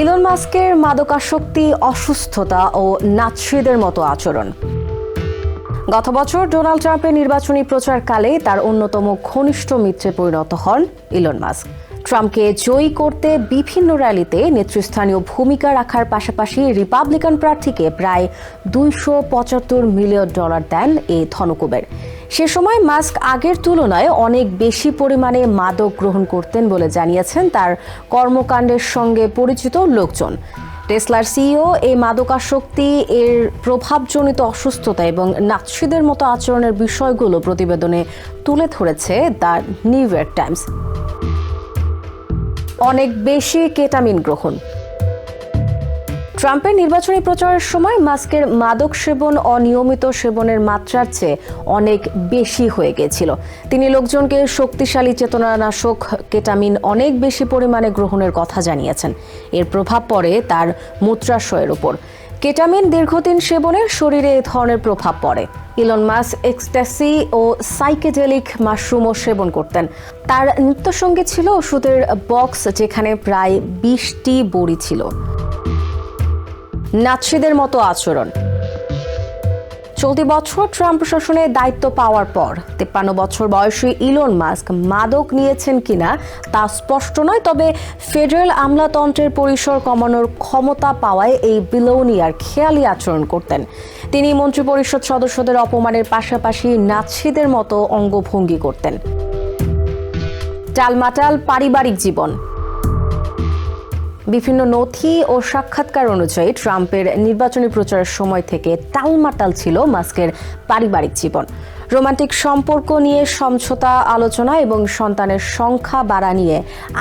Elon মাস্কের মাদকাসক্তি, অসুস্থতা ও নাৎসিদের মতো আচরণ। গত বছর ডোনাল্ড ট্রাম্পের নির্বাচনী প্রচারকালে তার অন্যতম ঘনিষ্ঠ মিত্রে পরিণত হন ইলন মাস্ক। ট্রাম্পকে জয়ী করতে বিভিন্ন র্যালিতে নেতৃস্থানীয় ভূমিকা রাখার পাশাপাশি রিপাবলিকান প্রার্থীকে প্রায় দুইশো পঁচাত্তর মিলিয়ন ডলার দেন এই ধনকুবের। সে সময় মাস্ক আগের তুলনায় অনেক বেশি পরিমাণে মাদক গ্রহণ করতেন বলে জানিয়েছেন তার কর্মকাণ্ডের সঙ্গে পরিচিত লোকজন। টেসলার সিইও এই মাদকাসক্তি এর প্রভাবজনিত অসুস্থতা এবং নাৎসিদের মতো আচরণের বিষয়গুলো প্রতিবেদনে তুলে ধরেছে দ্য নিউ ইয়র্ক টাইমস। অনেক বেশি কেটামিন গ্রহণ। ট্রাম্পের নির্বাচনী প্রচারের সময় মাস্কের মাদক সেবন, অনিয়মিত সেবনের মাত্রার চেয়ে অনেক বেশি হয়ে গেছিল। তিনি লোকজনকে শক্তিশালী চেতনানাশক কেটামিন অনেক বেশি পরিমাণে গ্রহণের কথা জানিয়েছেন। এর প্রভাব পড়ে তার মূত্রাশয়ের উপর। কেটামিন দীর্ঘদিন সেবনের শরীরে এ ধরনের প্রভাব পড়ে। ইলন মাস এক্সট্যাসি ও সাইকেডেলিক মাশরুমও সেবন করতেন। তার নিত্যসঙ্গী ছিল ওষুধের বক্স যেখানে প্রায় বিশটি বড়ি ছিল। নাৎসিদের মতো আচরণ। চলতি বছর ট্রাম্প প্রশাসনে দায়িত্ব পাওয়ার পর তেপ্পান্ন বছর বয়সী ইলন মাস্ক মাদক নিয়েছেন কিনা তা স্পষ্ট নয়, তবে ফেডারেল আমলাতন্ত্রের পরিসর কমানোর ক্ষমতা পাওয়ায় এই বিলোনিয়ার খেয়ালি আচরণ করতেন। তিনি মন্ত্রিপরিষদ সদস্যদের অপমানের পাশাপাশি নাৎসিদের মতো অঙ্গভঙ্গি করতেন। টালমাটাল পারিবারিক জীবন। বিভিন্ন নথি ও সাক্ষাৎকার অনুযায়ী ট্রাম্পের নির্বাচনী প্রচারের সময় থেকে টালমাটাল ছিল মাস্কের পারিবারিক জীবন। রোমান্টিক সম্পর্ক নিয়ে সমঝোতা আলোচনা এবং সন্তানের সংখ্যা বাড়া নিয়ে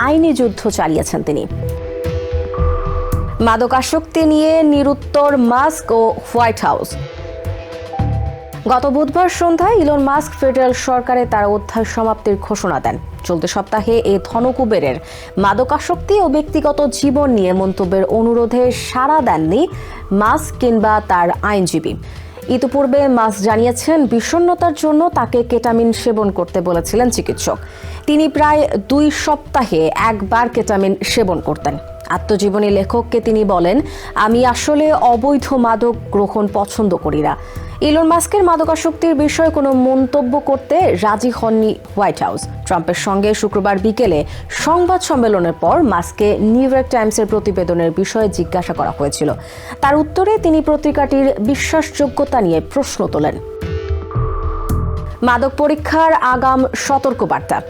আইনি যুদ্ধ চালিয়েছেন তিনি। মাদকাসক্তি নিয়ে নিরুত্তর মাস্ক ও হোয়াইট হাউস। গত বুধবার সন্ধ্যায় ইলন মাস্ক ফেডারেল সরকারে তার অধ্যায় সমাপ্তির ঘোষণা দেন। চলতি সপ্তাহে এই ধনকুবেরের মাদকাসক্তি ও ব্যক্তিগত জীবন নিয়ে মন্তব্যের অনুরোধে সাড়া দেননি মাস্ক কিংবা তার আইনজীবী। ইতিপূর্বে মাস জানিয়েছেন, বিষণ্ণতার জন্য তাকে কেটামিন সেবন করতে বলেছিলেন চিকিৎসক। তিনি প্রায় দুই সপ্তাহে একবার কেটামিন সেবন করতেন। আত্মজীবনী লেখককে তিনি বলেন, আমি আসলে অবৈধ মাদক গ্রহণ পছন্দ করি না। ইলন মাস্কের মাদকাসক্তির বিষয়ে কোনো মন্তব্য করতে রাজি হননি হোয়াইট হাউস। ট্রাম্পের সঙ্গে শুক্রবার বিকেলে সংবাদ সম্মেলনের পর মাস্ককে নিউ ইয়র্ক টাইমসের প্রতিবেদনের বিষয়ে জিজ্ঞাসা করা হয়েছিল। তার উত্তরে তিনি পত্রিকাটির বিশ্বাসযোগ্যতা নিয়ে প্রশ্ন তোলেন। মাদক পরীক্ষার আগাম সতর্কবার্তা।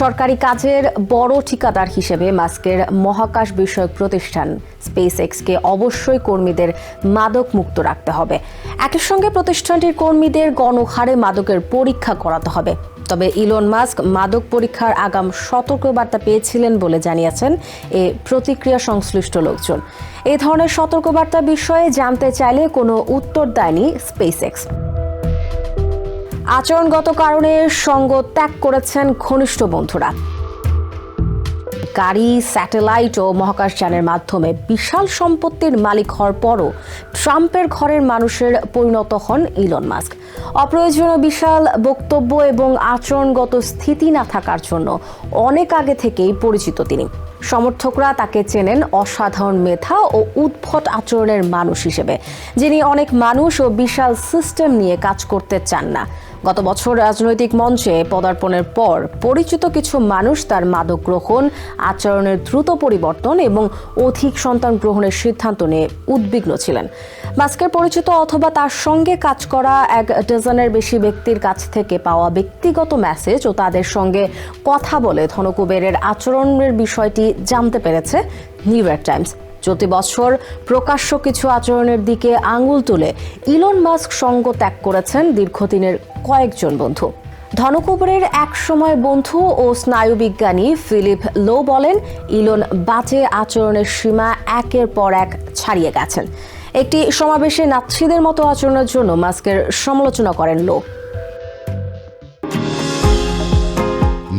সরকারি কাজের বড় ঠিকাদার হিসেবে মাস্কের মহাকাশ বিষয়ক প্রতিষ্ঠান স্পেস এক্সকে অবশ্যই কর্মীদের মাদক মুক্ত রাখতে হবে। একই সঙ্গে প্রতিষ্ঠানটির কর্মীদের গণহারে মাদকের পরীক্ষা করাতে হবে। তবে ইলন মাস্ক মাদক পরীক্ষার আগাম সতর্কবার্তা পেয়েছিলেন বলে জানিয়েছেন এ প্রতিক্রিয়া সংশ্লিষ্ট লোকজন। এ ধরনের সতর্কবার্তা বিষয়ে জানতে চাইলে কোনো উত্তর দেয়নি স্পেস এক্স আচরণগত কারণে সঙ্গ ত্যাগ করেছেন ঘনিষ্ঠ বন্ধুরা। গাড়ি, স্যাটেলাইট ও মহাকাশযানের মাধ্যমে বিশাল সম্পত্তির মালিক হওয়ার পরও ট্রাম্পের ঘরের মানুষের পরিণত হন ইলন মাস্ক। অপ্রয়োজনীয় বিশাল বক্তব্য এবং আচরণগত স্থিতি না থাকার জন্য অনেক আগে থেকেই পরিচিত তিনি। সমর্থকরা তাকে চেনেন অসাধারণ মেধা ও উদ্ভট আচরণের মানুষ হিসেবে, যিনি অনেক মানুষ ও বিশাল সিস্টেম নিয়ে কাজ করতে চান না। গত বছর রাজনৈতিক মঞ্চে পদার্পণের পর পরিচিত কিছু মানুষ তার মাদক গ্রহণ, আচরণের দ্রুত পরিবর্তন এবং অধিক সন্তান গ্রহণের সিদ্ধান্ত নিয়ে উদ্বিগ্ন ছিলেন। মাস্কের পরিচিত অথবা তার সঙ্গে কাজ করা এক ডজনের বেশি ব্যক্তির কাছ থেকে পাওয়া ব্যক্তিগত মেসেজ ও তাদের সঙ্গে কথা বলে ধনকুবেরের আচরণের বিষয়টি জানতে পেরেছে নিউ ইয়র্ক টাইমস। চলতি বছর প্রকাশ্য কিছু আচরণের দিকে আঙুল তুলে ইলন মাস্ক সঙ্গ ত্যাগ করেছেন দীর্ঘদিনের কয়েকজন বন্ধু। ধনকুবরের এক সময় বন্ধু ও স্নায়ুবিজ্ঞানী ফিলিপ লো বলেন, ইলন বাজে আচরণের সীমা একের পর এক ছাড়িয়ে গেছেন। একটি সমাবেশে নাৎসিদের মতো আচরণের জন্য মাস্কের সমালোচনা করেন লো।